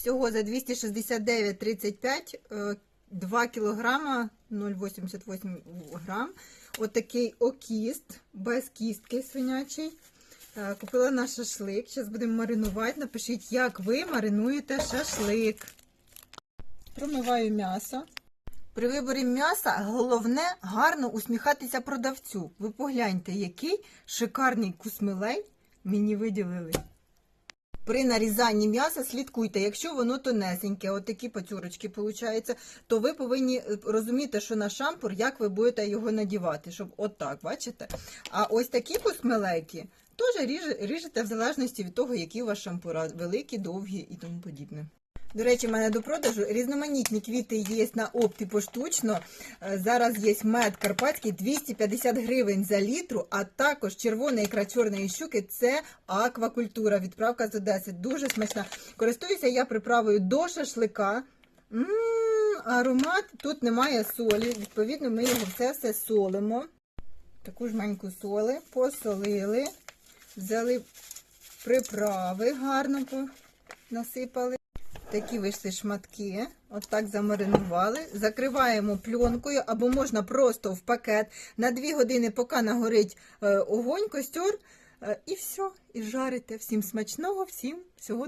Всього за 269,35 е, 2 кілограма 0,88 грам. Отакий окіст без кістки свинячий. Е, Купила на шашлик. Зараз будемо маринувати. Напишіть, як ви маринуєте шашлик. Промиваю м'ясо. При виборі м'яса головне гарно усміхатися продавцю. Ви погляньте, який шикарний кусмилей мені виділили. При нарізанні м'яса слідкуйте, якщо воно тонесеньке, от такі пацюрочки виходить, то ви повинні е, розуміти, що на шампур, як ви будете його надівати, щоб отак, бачите? А ось такі космелейки теж ріжете в залежності від того, які у вас шампура, великі, довгі і тому подібне. До речі, в мене до продажу різноманітні квіти є на опті поштучно. Е, Зараз є мед карпатський 250 гривень за літру, а також червона ікра чорної щуки це аквакультура. Відправка з Одеси. Дуже смачна. Користуюся я приправою до шашлика. м аромат тут немає солі. Відповідно, ми його все все солимо. Таку жменьку соли, посолили, взяли приправи, гарно насипали. Такі вийшли шматки, отак замаринували. Закриваємо пленкою або можна просто в пакет на 2 години, поки нагорить е, огонь, костер, е, і все, і жарите. Всім смачного, всім всього